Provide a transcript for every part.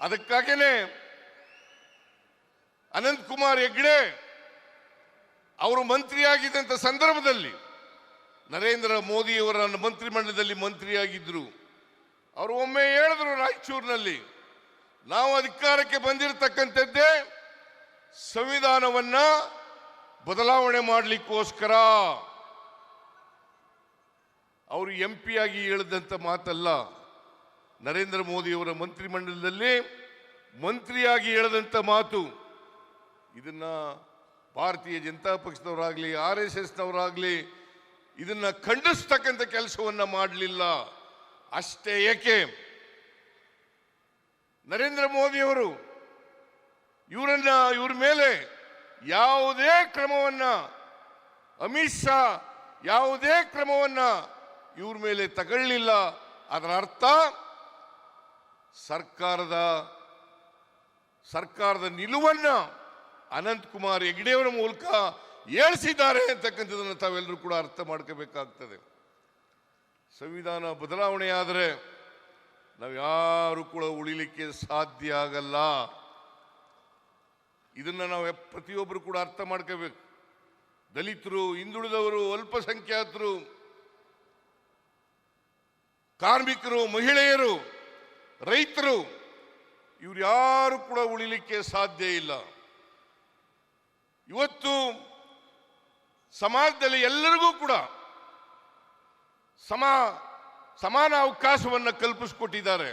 ಅದಕ್ಕಾಗೇನೆ ಅನಂತ್ ಕುಮಾರ್ ಹೆಗ್ಡೆ ಅವರು ಮಂತ್ರಿಯಾಗಿದ್ದಂಥ ಸಂದರ್ಭದಲ್ಲಿ ನರೇಂದ್ರ ಮೋದಿಯವರ ಮಂತ್ರಿಮಂಡಲದಲ್ಲಿ ಮಂತ್ರಿಯಾಗಿದ್ದರು ಅವರು ಒಮ್ಮೆ ಹೇಳಿದ್ರು ರಾಯಚೂರಿನಲ್ಲಿ, ನಾವು ಅಧಿಕಾರಕ್ಕೆ ಬಂದಿರತಕ್ಕಂಥದ್ದೇ ಸಂವಿಧಾನವನ್ನ ಬದಲಾವಣೆ ಮಾಡಲಿಕ್ಕೋಸ್ಕರ. ಅವರು ಎಂ ಪಿ ಆಗಿ ಹೇಳಿದಂಥ ಮಾತಲ್ಲ ನರೇಂದ್ರ ಮೋದಿಯವರ ಮಂತ್ರಿಮಂಡಲದಲ್ಲಿ ಮಂತ್ರಿಯಾಗಿ ಹೇಳಿದಂಥ ಮಾತು, ಇದನ್ನ ಭಾರತೀಯ ಜನತಾ ಪಕ್ಷದವರಾಗಲಿ, ಆರ್ ಎಸ್ ಎಸ್ನವರಾಗಲಿ, ಇದನ್ನ ಖಂಡಿಸ್ತಕ್ಕಂಥ ಕೆಲಸವನ್ನ ಮಾಡಲಿಲ್ಲ. ಅಷ್ಟೇ ಏಕೆ? ನರೇಂದ್ರ ಮೋದಿಯವರು, ಇವರನ್ನ, ಇವ್ರ ಮೇಲೆ ಯಾವುದೇ ಕ್ರಮವನ್ನ, ಅಮಿತ್ ಶಾ ಯಾವುದೇ ಕ್ರಮವನ್ನ ಇವ್ರ ಮೇಲೆ ತಗೊಳ್ಳಿಲ್ಲ. ಅದರ ಅರ್ಥ ಸರ್ಕಾರದ ಸರ್ಕಾರದ ನಿಲುವನ್ನ ಅನಂತ್ ಕುಮಾರ್ ಹೆಗ್ಡೆಯವರ ಮೂಲಕ ಏಳಿಸಿದ್ದಾರೆ ಅಂತಕ್ಕಂಥದ್ದನ್ನು ತಾವೆಲ್ಲರೂ ಕೂಡ ಅರ್ಥ ಮಾಡ್ಕೋಬೇಕಾಗ್ತದೆ. ಸಂವಿಧಾನ ಬದಲಾವಣೆ ಆದರೆ ನಾವು ಯಾರು ಕೂಡ ಉಳಿಲಿಕ್ಕೆ ಸಾಧ್ಯ ಆಗಲ್ಲ. ಇದನ್ನ ನಾವು ಪ್ರತಿಯೊಬ್ಬರು ಕೂಡ ಅರ್ಥ ಮಾಡ್ಕೋಬೇಕು. ದಲಿತರು, ಹಿಂದುಳಿದವರು, ಅಲ್ಪಸಂಖ್ಯಾತರು, ಕಾರ್ಮಿಕರು, ಮಹಿಳೆಯರು ರೈತರು ಇವ್ರು ಯಾರು ಕೂಡ ಉಳಿಲಿಕ್ಕೆ ಸಾಧ್ಯ ಇಲ್ಲ. ಇವತ್ತು ಸಮಾಜದಲ್ಲಿ ಎಲ್ಲರಿಗೂ ಕೂಡ ಸಮ, ಸಮಾನ ಅವಕಾಶವನ್ನು ಕಲ್ಪಿಸಿಕೊಟ್ಟಿದ್ದಾರೆ.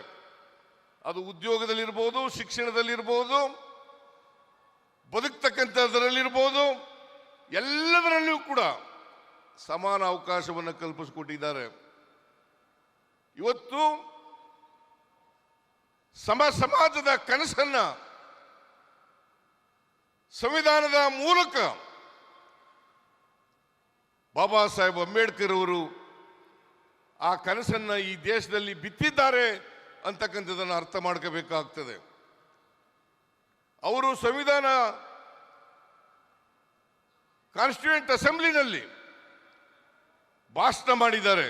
ಅದು ಉದ್ಯೋಗದಲ್ಲಿರ್ಬೋದು, ಶಿಕ್ಷಣದಲ್ಲಿರ್ಬೋದು, ಬದುಕ್ತಕ್ಕಂಥದ್ರಲ್ಲಿರ್ಬೋದು, ಎಲ್ಲದರಲ್ಲಿಯೂ ಕೂಡ ಸಮಾನ ಅವಕಾಶವನ್ನು ಕಲ್ಪಿಸಿಕೊಟ್ಟಿದ್ದಾರೆ. ಇವತ್ತು ಸಮ ಸಮಾಜದ ಕನಸನ್ನ, ಸಂವಿಧಾನದ ಮೂಲಕ ಬಾಬಾ ಸಾಹೇಬ್ ಅಂಬೇಡ್ಕರ್ ಅವರು ಆ ಕನಸನ್ನ ಈ ದೇಶದಲ್ಲಿ ಬಿತ್ತಿದ್ದಾರೆ ಅಂತಕ್ಕಂಥದ್ದನ್ನು ಅರ್ಥ ಮಾಡ್ಕೋಬೇಕಾಗ್ತದೆ. ಅವರು ಸಂವಿಧಾನ ಕಾನ್ಸ್ಟಿಟ್ಯೂಂಟ್ ಅಸೆಂಬ್ಲಿನಲ್ಲಿ ಭಾಷಣ ಮಾಡಿದ್ದಾರೆ.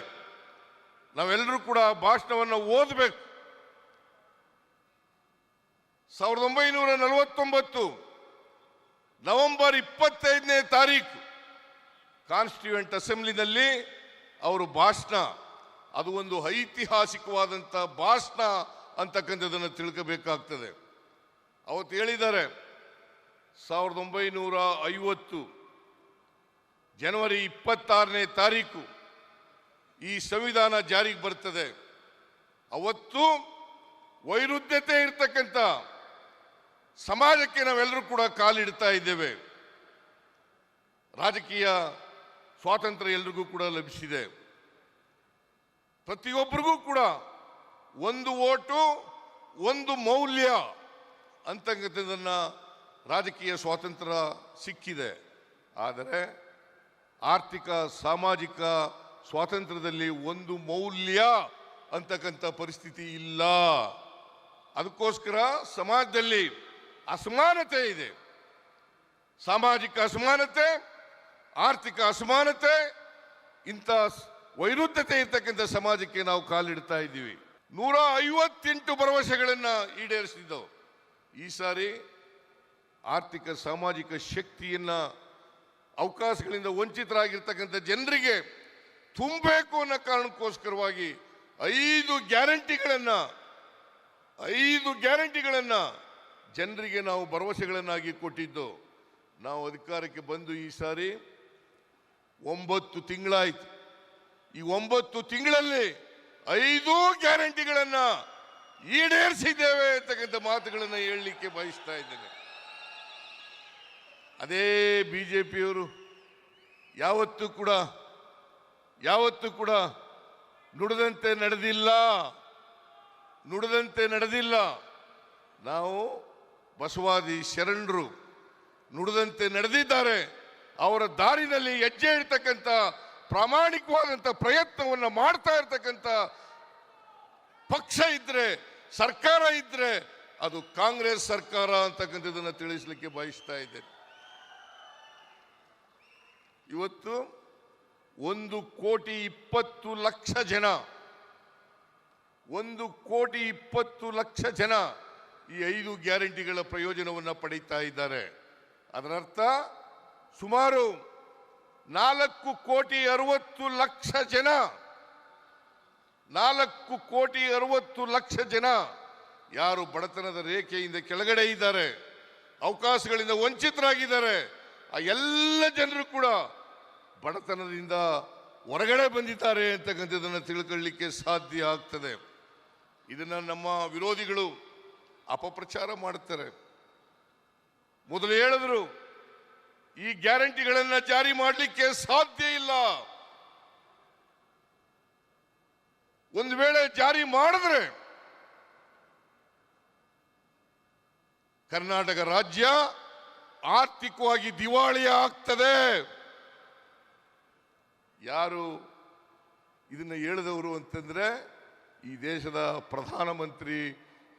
ನಾವೆಲ್ಲರೂ ಕೂಡ ಭಾಷಣವನ್ನು ಓದಬೇಕು. ಸಾವಿರದ ಒಂಬೈನೂರ ನಲವತ್ತೊಂಬತ್ತು ನವೆಂಬರ್ ಇಪ್ಪತ್ತೈದನೇ ತಾರೀಕು ಕಾನ್ಸ್ಟಿಟ್ಯೂಂಟ್ ಅಸೆಂಬ್ಲಿನಲ್ಲಿ ಅವರು ಭಾಷಣ. ಅದು ಒಂದು ಐತಿಹಾಸಿಕವಾದಂಥ ಭಾಷಣ ಅಂತಕ್ಕಂಥದ್ದನ್ನು ತಿಳ್ಕೋಬೇಕಾಗ್ತದೆ. ಅವತ್ತು ಹೇಳಿದ್ದಾರೆ, ಸಾವಿರದ ಒಂಬೈನೂರ ಐವತ್ತು ಜನವರಿ ಇಪ್ಪತ್ತಾರನೇ ತಾರೀಕು ಈ ಸಂವಿಧಾನ ಜಾರಿಗೆ ಬರ್ತದೆ. ಅವತ್ತು ವೈರುಧ್ಯತೆ ಇರ್ತಕ್ಕಂಥ ಸಮಾಜಕ್ಕೆ ನಾವೆಲ್ಲರೂ ಕೂಡ ಕಾಲಿಡ್ತಾ ಇದ್ದೇವೆ. ರಾಜಕೀಯ ಸ್ವಾತಂತ್ರ್ಯ ಎಲ್ರಿಗೂ ಕೂಡ ಲಭಿಸಿದೆ. ಪ್ರತಿಯೊಬ್ಬರಿಗೂ ಕೂಡ ಒಂದು ಓಟು, ಒಂದು ಮೌಲ್ಯ ಅಂತಕ್ಕಂಥದ್ದನ್ನು ರಾಜಕೀಯ ಸ್ವಾತಂತ್ರ್ಯ ಸಿಕ್ಕಿದೆ. ಆದರೆ ಆರ್ಥಿಕ, ಸಾಮಾಜಿಕ ಸ್ವಾತಂತ್ರ್ಯದಲ್ಲಿ ಒಂದು ಮೌಲ್ಯ ಅಂತಕ್ಕಂಥ ಪರಿಸ್ಥಿತಿ ಇಲ್ಲ. ಅದಕ್ಕೋಸ್ಕರ ಸಮಾಜದಲ್ಲಿ ಅಸಮಾನತೆ ಇದೆ. ಸಾಮಾಜಿಕ ಅಸಮಾನತೆ, ಆರ್ಥಿಕ ಅಸಮಾನತೆ, ಇಂಥ ವೈರುಧ್ಯತೆ ಇರ್ತಕ್ಕಂಥ ಸಮಾಜಕ್ಕೆ ನಾವು ಕಾಲಿಡ್ತಾ ಇದ್ದೀವಿ. ನೂರ ಐವತ್ತೆಂಟು ಭರವಸೆಗಳನ್ನು ಈಡೇರಿಸಿದ್ದವು. ಈ ಸಾರಿ ಆರ್ಥಿಕ, ಸಾಮಾಜಿಕ ಶಕ್ತಿಯನ್ನ, ಅವಕಾಶಗಳಿಂದ ವಂಚಿತರಾಗಿರ್ತಕ್ಕಂಥ ಜನರಿಗೆ ತುಂಬಬೇಕು ಅನ್ನೋ ಕಾರಣಕ್ಕೋಸ್ಕರವಾಗಿ ಐದು ಗ್ಯಾರಂಟಿಗಳನ್ನ ಐದು ಗ್ಯಾರಂಟಿಗಳನ್ನ ಜನರಿಗೆ ನಾವು ಭರವಸೆಗಳನ್ನಾಗಿ ಕೊಟ್ಟಿದ್ದು, ನಾವು ಅಧಿಕಾರಕ್ಕೆ ಬಂದು ಈ ಸಾರಿ ಒಂಬತ್ತು ತಿಂಗಳಾಯ್ತು. ಈ ಒಂಬತ್ತು ತಿಂಗಳಲ್ಲಿ ಐದು ಗ್ಯಾರಂಟಿಗಳನ್ನ ಈಡೇರಿಸಿದ್ದೇವೆ ಅಂತಕ್ಕಂಥ ಮಾತುಗಳನ್ನು ಹೇಳಲಿಕ್ಕೆ ಬಯಸ್ತಾ ಇದ್ದೇನೆ. ಅದೇ ಬಿ ಜೆ ಪಿಯವರು ಯಾವತ್ತೂ ಕೂಡ ಯಾವತ್ತೂ ಕೂಡ ನುಡಿದಂತೆ ನಡೆದಿಲ್ಲ ನುಡಿದಂತೆ ನಡೆದಿಲ್ಲ. ನಾವು ಬಸವಾದಿ ಶರಣರು ನುಡಿದಂತೆ ನಡೆದಿದ್ದಾರೆ. ಅವರ ದಾರಿನಲ್ಲಿ ಹೆಜ್ಜೆ ಇಡ್ತಕ್ಕಂಥ ಪ್ರಾಮಾಣಿಕವಾದಂಥ ಪ್ರಯತ್ನವನ್ನು ಮಾಡ್ತಾ ಇರ್ತಕ್ಕಂಥ ಪಕ್ಷ ಇದ್ರೆ, ಸರ್ಕಾರ ಇದ್ರೆ ಅದು ಕಾಂಗ್ರೆಸ್ ಸರ್ಕಾರ ಅಂತಕ್ಕಂಥದ್ದನ್ನು ತಿಳಿಸ್ಲಿಕ್ಕೆ ಬಯಸ್ತಾ ಇದ್ದೇನೆ. ಇವತ್ತು ಒಂದು ಕೋಟಿ ಇಪ್ಪತ್ತು ಲಕ್ಷ ಜನ, ಒಂದು ಕೋಟಿ ಇಪ್ಪತ್ತು ಲಕ್ಷ ಜನ ಈ ಐದು ಗ್ಯಾರಂಟಿಗಳ ಪ್ರಯೋಜನವನ್ನು ಪಡೀತಾ ಇದ್ದಾರೆ. ಅದರರ್ಥ, ಸುಮಾರು ನಾಲ್ಕು ಕೋಟಿ ಅರವತ್ತು ಲಕ್ಷ ಜನ, ನಾಲ್ಕು ಕೋಟಿ ಅರವತ್ತು ಲಕ್ಷ ಜನ ಯಾರು ಬಡತನದ ರೇಖೆಯಿಂದ ಕೆಳಗಡೆ ಇದ್ದಾರೆ, ಅವಕಾಶಗಳಿಂದ ವಂಚಿತರಾಗಿದ್ದಾರೆ, ಆ ಎಲ್ಲ ಜನರು ಕೂಡ ಬಡತನದಿಂದ ಹೊರಗಡೆ ಬಂದಿದ್ದಾರೆ ಅಂತಕ್ಕಂಥದ್ದನ್ನು ತಿಳ್ಕೊಳ್ಳಿಕ್ಕೆ ಸಾಧ್ಯ ಆಗ್ತದೆ. ಇದನ್ನು ನಮ್ಮ ವಿರೋಧಿಗಳು ಅಪಪ್ರಚಾರ ಮಾಡುತ್ತಾರೆ. ಮೊದಲು ಹೇಳಿದ್ರು, ಈ ಗ್ಯಾರಂಟಿಗಳನ್ನು ಜಾರಿ ಮಾಡಲಿಕ್ಕೆ ಸಾಧ್ಯ ಇಲ್ಲ. ಒಂದು ವೇಳೆ ಜಾರಿ ಮಾಡಿದ್ರೆ, ಕರ್ನಾಟಕ ರಾಜ್ಯ ಆರ್ಥಿಕವಾಗಿ ದಿವಾಳಿ ಆಗ್ತದೆ. ಯಾರು ಇದನ್ನ ಹೇಳಿದವರು ಅಂತಂದ್ರೆ, ಈ ದೇಶದ ಪ್ರಧಾನಮಂತ್ರಿ